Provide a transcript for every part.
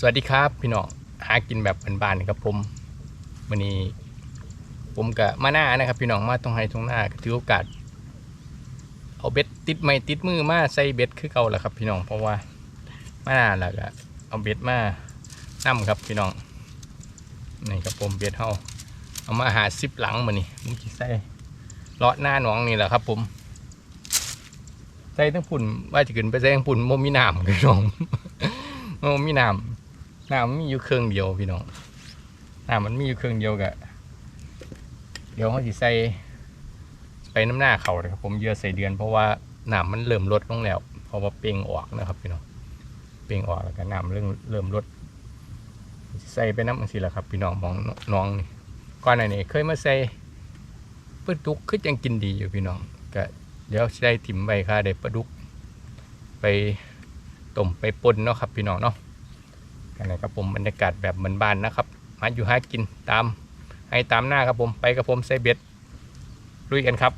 สวัสดีครับพี่น้องหากินแบบบ้านๆครับผมวันนี้ ผมกับมาหน้านะครับ พี่น้องมาตรงไฮตรงหน้าถือโอกาสเอาเบ็ดติดไม้ติดมือมาใส่เบ็ดคือเก่าแหละครับ พี่น้องเพราะว่ามาหน้าแล้วก็เอาเบ็ดมานํครับพี่น้องนี่ครับผมเบ็ดเฮาเอามาหาซิปหลังมานี่ผมสิใส่เลาะหน้าหนองนี่แหละครับ ผมใส่ทั้งปุ่นว่าจะขึ้นไปใส่ทั้งปุ่นโมมีน้ำพี่น้องโอ้มีน้ำ น้ำมันมีอยู่เครื่องเดียวพี่น้องน้ำมันมีอยู่เครื่องเดียวกะเดี๋ยวเขาสิใส่ไปน้ำหน้าเขาเลยครับผมเยื่อใส่เดือน เพราะว่าหน้ำมันเริ่มลดลงแล้วเพราะว่าเปล่งออกนะครับพี่น้องเปล่งออกแล้วก็หน้ำเริ่มเริ่มลดใส่ไปน้ำอังสิแหละครับ พี่น้องมองน้องนี่ก่อนหน้านี้เคยมาใส่ปลาดุกคือยังกินดีอยู่พี่น้องก็เดี๋ยวสิได้ถิ่มไว้ค่ะได้ปลาดุก ไปต้มไปปนเนาะครับพี่น้องเนาะ กันนะครับผมบรรยากาศแบบเหมือนบ้านนะครับมาอยู่หากินตามให้ตามหน้าครับผมไปกับผมเซเบ็ดลุยกันครับ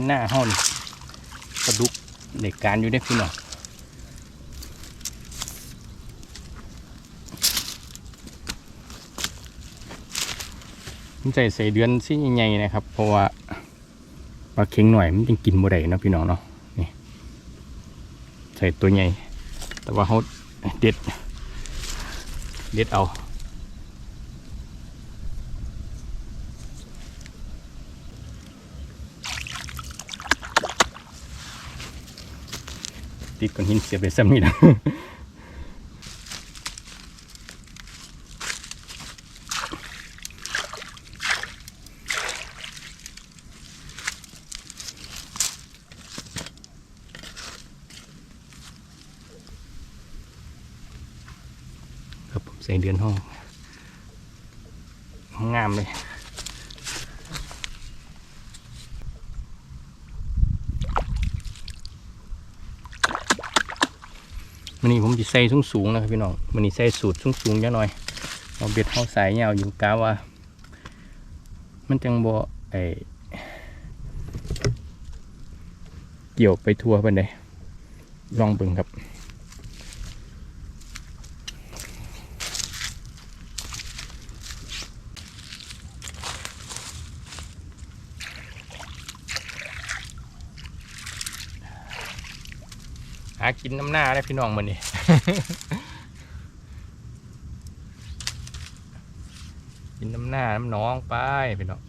หมายหน้าห้องปลาดุกเด็กการอยู่ได้พี่น้องผมใส่ใส่เดือนซี่ใหญ่ๆนะครับ เพราะว่าปลาเค็งหน่อยมันยังกินบ่ได้นะพี่น้องเนาะนี่ใส่ตัวใหญ่ แต่ว่าเขาเด็ด เด็ดเอา ติดก้อนหินเสียบไปซ้ำนี่นะครับผมใส่เดือนห้องห้องงามเลย นนี้ผมจะใส่สูงสูงๆนะครับพี่น้องมันนี้ใส่สูตรสูงสูงๆเยอะหน่อยเอาเบ็ดเข้าสายยาวอยู่กาว่า มันจังบ่ไอเกี่ยวไปทั่วไปเลยลองเบิ่งครับ กินน้ำหน้าได้พี่น้องมันนี่กินน้ำหน้าน้ำน้องไปพี่น้อง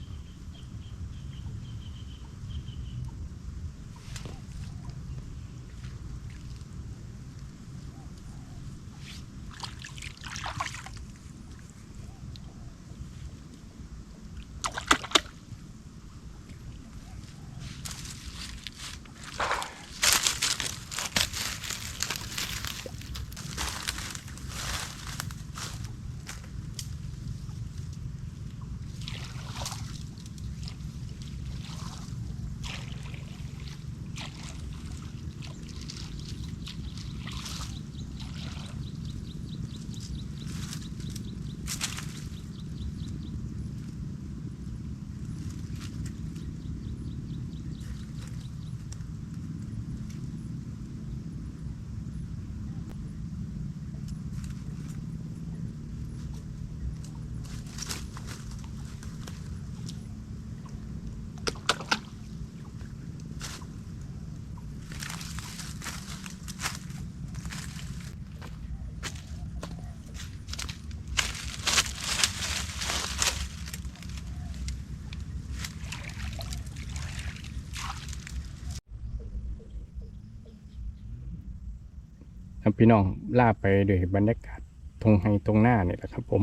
นะพี่น้องล่าไปด้วยบรรยากาศตรงไฮตรงหน้าเนี่ยแหละครับ ผม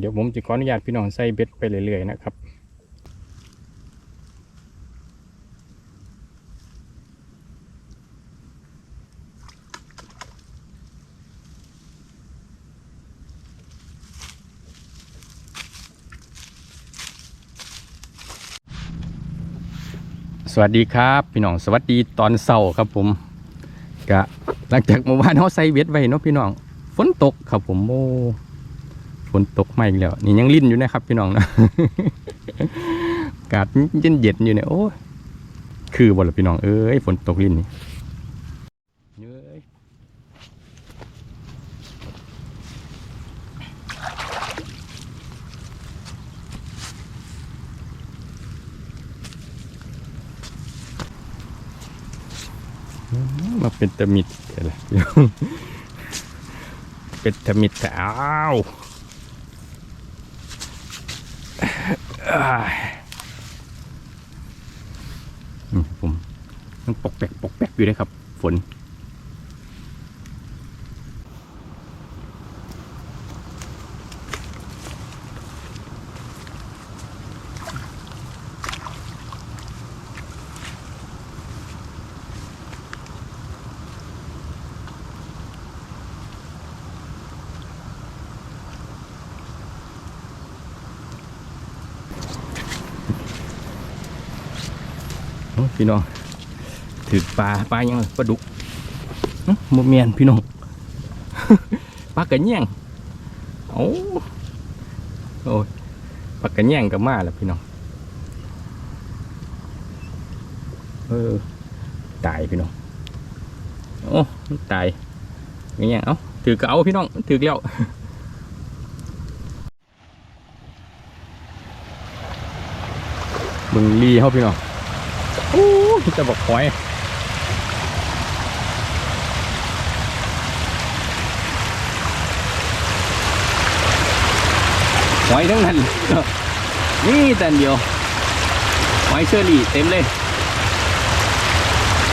เดี๋ยวผมจะขออนุญาตพี่น้องใส่เบ็ดไปเรื่อยๆนะครับสวัสดีครับ พี่น้องสวัสดีตอนเช้าครับผม กะหลังจากเมื่อวานเขาใส่เบ็ดไว้เนาะพี่น้อง ฝนตกครับผมโอ้ฝนตกมาอีกแล้ว นี่ยังลิ้นอยู่นะครับพี่น้องนะอากาศเย็นเย็นอยู่เนี่ยโอ้ คือบ่ละพี่น้องเอ้ยฝนตกลิ้นนี่ มาเป็นตะมิดอะไรเป็นตะมิดแต่อ้าวผมต้องปกแปกปกแปกอยู่เลยครับ ฝน พี่น้องถือปลาปลายังปลาดุกอื้อโมเมียนพี่น้องปลากระแยงโอ้โอ้ยปลากระแยงกับมาแล้วพี่น้องเออตายพี่น้องโอ้ตายกระแยงเอ้าถือกระเอาพี่น้องถือแล้วมึงลีเขาพี่น้อง โอ้จะบอกหอยหอยทั้งนั้นนี่แต่เดียวหอยเชอรี่เต็มเลย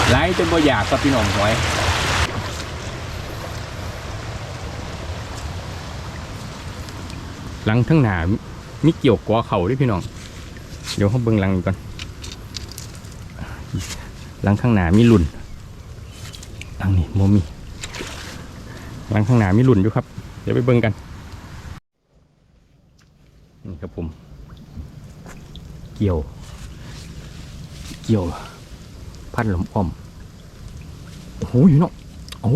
ไล่จนบ่อยากกับพี่น้องหอยหลังทั้งหนามีเกี่ยวกัวเข่าด้วยพี่น้อง เดี๋ยวเขาเบิ่งหลังกก่อน หลังข้างหน้ามีหลุนหลังนี้โมมีหลังข้างหน้ามีหลุนอยู่ครับ เดี๋ยวไปเบิ่งกัน นี่ครับผม เกี่ยว เกี่ยว พันลมอ้อมโอ้โหอยู่เนาะโอ้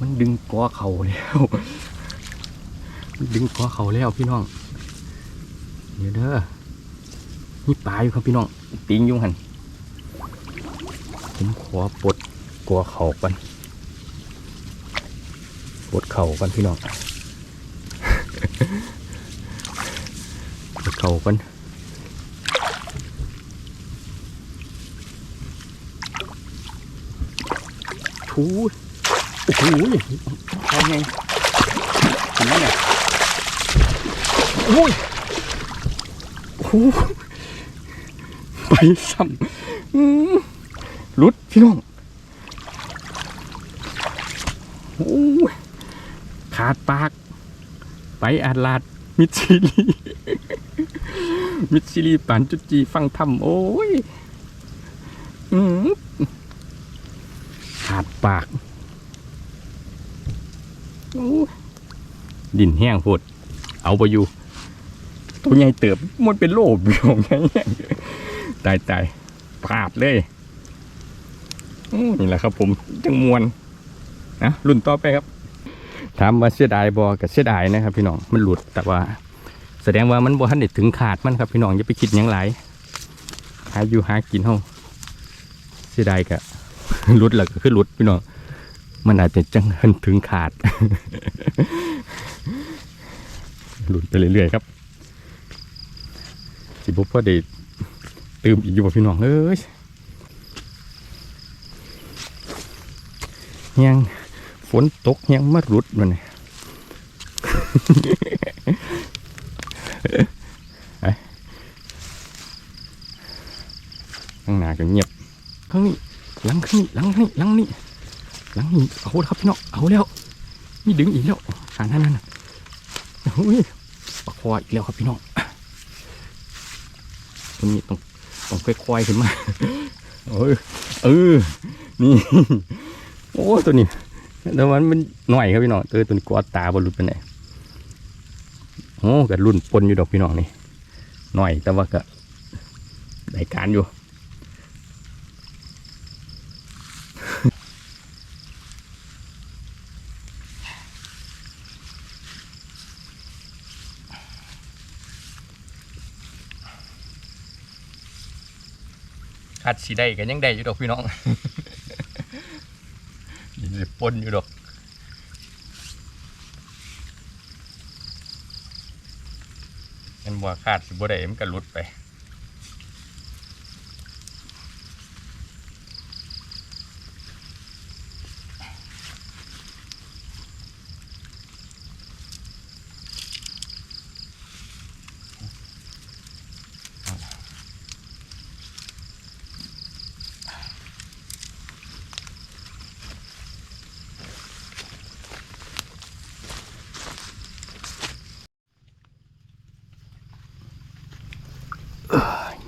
มันดึงกอเขาแล้วมันดึงกอเขาแล้วพี่น้อง เดี๋ยวเด้อ นี่ปลาอยู่ครับพี่น้องปิงอยุงหันผมขอปลดกลัวเข่ากันปลดเข่ากันพี่น้องปลดเข่ากันทูโอ้โหเอาไงเห็นไหมเนี่ยโอ้ยโอ้ ไปซ้ำอื้อหลุดพี่น้องโอ้ยขาดปาก ไปอาลาด มิดซิลี มิดซิลีปานจุจีฟังทำโอ้ยอื้อขาดปากโอ้ยดินแห้งโพดเอาไปอยู่ ตัวใหญ่เติบมันเป็นโลบอยู่ไง ตายตายพลาดเลยนี่แหละครับผมจังมวนนะรุ่นต่อไปครับ ถามว่าเสียดายบอกัเสียดายนะครับพี่น้องมันหลุดแต่ว่า แสดงว่ามันบ่ทันได้ถึงขาดมันครับพี่น้องอย่าไปคิดหยังหลายหาอยู่หากินเฮาเสียดายกะหลุดหลักก็คือหลุดพี่น้องมันอาจจะจังหันถึงขาดหลุดไปเรื่อยๆครับ สิบุพพอด้ ตื่มอีกอยู่บ่พี่น้องเอ้ยยังฝนตกยังมารุดมันนี่ไปข้างหน้าก็เงียบข้างนี้นี่หลังนี่หลังนี่หลังนี่เอาครับพี่น้องเอาแล้วนี่ดึงอีกแล้วทางนั้นนั่นน่ะโอ้ยปะคอยอีกแล้วครับพี่น้องตัวนี้ต้อง ต้องค่อยๆขึ้นมาเออเออนี่โอ้ตัวนี้แต่วันมันหน่อยครับพี่น้องเออตัวนี้กอดตาบอลุดไปไหนโอ้กัรุ่นปนอยู่ดอกพี่น้องนี่หน่อยแต่ว่าก็ได้การอยู่ คัดสีได้กันยังได้อยู่ดอกพี่น้องยังได้ปนอยู่ดอกเห็นบัวคาดสิบัวได้มันก็หลุดไป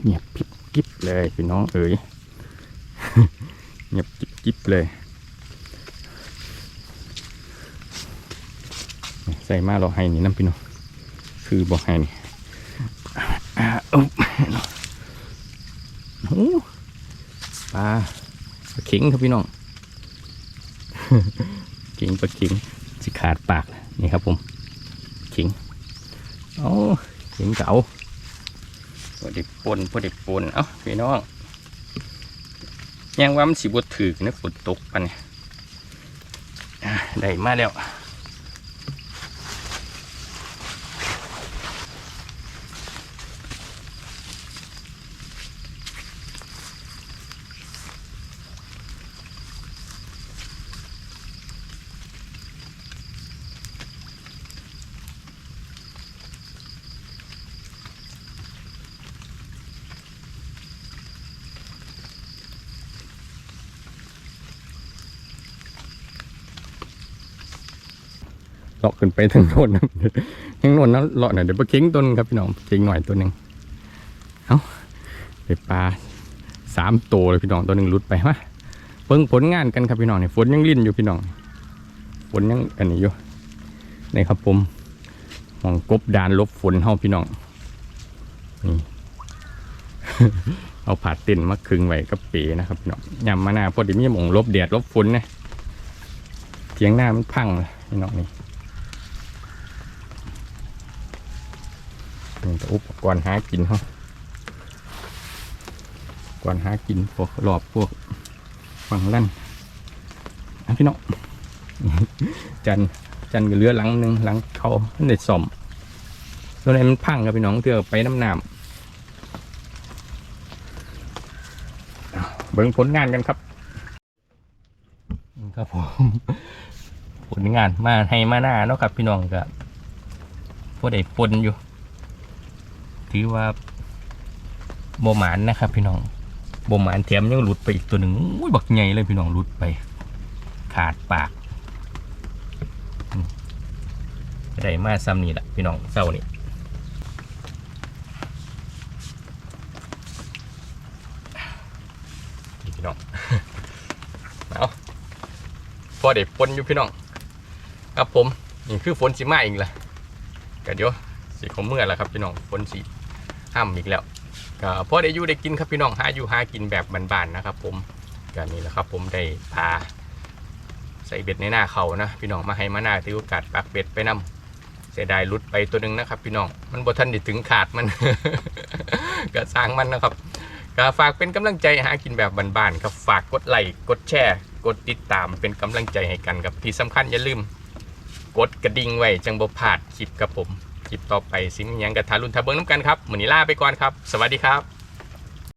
เงียบพิบกิ๊บเลยพี่น้องเอ๋ยเงียบกิ๊บกิบเลย ใส่มาเราให้นี่น้ำพี่น้องคือบอกให้นี่อุ๊บโอ้ปลาปลาเข็งครับพี่น้องเข็งปลาเข็งสิขาดปากนี่ครับผมเข็งโอ้เข็งเก๋า พอดีปนพอดีปนเอ้าพี่น้องยังว่ามันสิบดถือนะฝนตกปะเนี่ยได้มาแล้ว เลาะขึ้นไปทางโน้นนะทางโน้นนะเลาะหน่อยเดี๋ยวไปเค็งตัวหนึงครับพี่น้องเค็งหน่อยตัวหนึ่งเอ้าได้ปลาสามตัวเลยพี่น้องตัวหนึ่งหลุดไปมาเพิ่งผลงานกันครับพี่น้องเนี่ยฝนยังลิ่นอยู่พี่น้องฝนยังอันนี้อยู่นี่ครับผมมองกบดานลบฝนเฮาพี่น้องนี่เอาผาดเต็นมาคึงไว้กับเป๋นะครับพี่น้องยำมาหน้าพอดีมีหมองลบแดดลบฝนนะเทียงหน้ามันพังเลยพี่น้องนี่ นี่ก็ อุปกรณ์หากินเขาก่อนหากินพวกรอบพวกฟังลั่นอะพี่น้องจันจันก็เลือหลังหนึ่งหลังเขามันได้ซ่อมตัวไหนมันพังครับพี่น้องเถื่อไปน้ำน้ำเบิ่งผลงานกันครับครับผมผลงานมาให้มาหน้าเนาะครับพี่น้องก็พวกได้ปนอยู่ ถือว่าโบหมานนะครับ พี่น้องโบหมานแถมยังหลุดไปอีกตัวหนึ่งอุ้ยบักใหญ่เลยพี่น้องหลุดไป ขาดปากได้มาซ้ำนี่แหละพี่น้องเศร้านี่พี่น้องเอาพอเด็กปนอยู่พี่น้อง ครับผมนี่คือฝนสิมาอีกละก็เดี๋ยวสีของเมื่อแล้วครับพี่น้องฝนสี ห้ามอีกแล้วก็พอได้อยู่ได้กินครับพี่น้องหาอยู่หากินแบบบานๆนะครับ ผมก็นี่แหละครับผมได้พาใส่เบ็ดในหน้าเขานะพี่น้องมาให้มาหน้าถือโอกาสปักเบ็ดไปนํเสียดายลุดไปตัวหนึงนะครับ พี่น้องมันบ่ทันได้ถึงขาดมันก็สร้างมันนะครับก็ฝากเป็นกำลังใจหากินแบบบานๆครับฝากกดไลค์กดแชร์ กดติดตามเป็นกำลังใจให้กันครับที่สำคัญอย่าลืม กดกระดิ่งไว้จังบ่พลาดคลิปครับผม ลิปต่อไปสิ่งยังกับทารุณทาเบิงน้ำกันครับเหมือนนี้ลาไปก่อนครับ สวัสดีครับ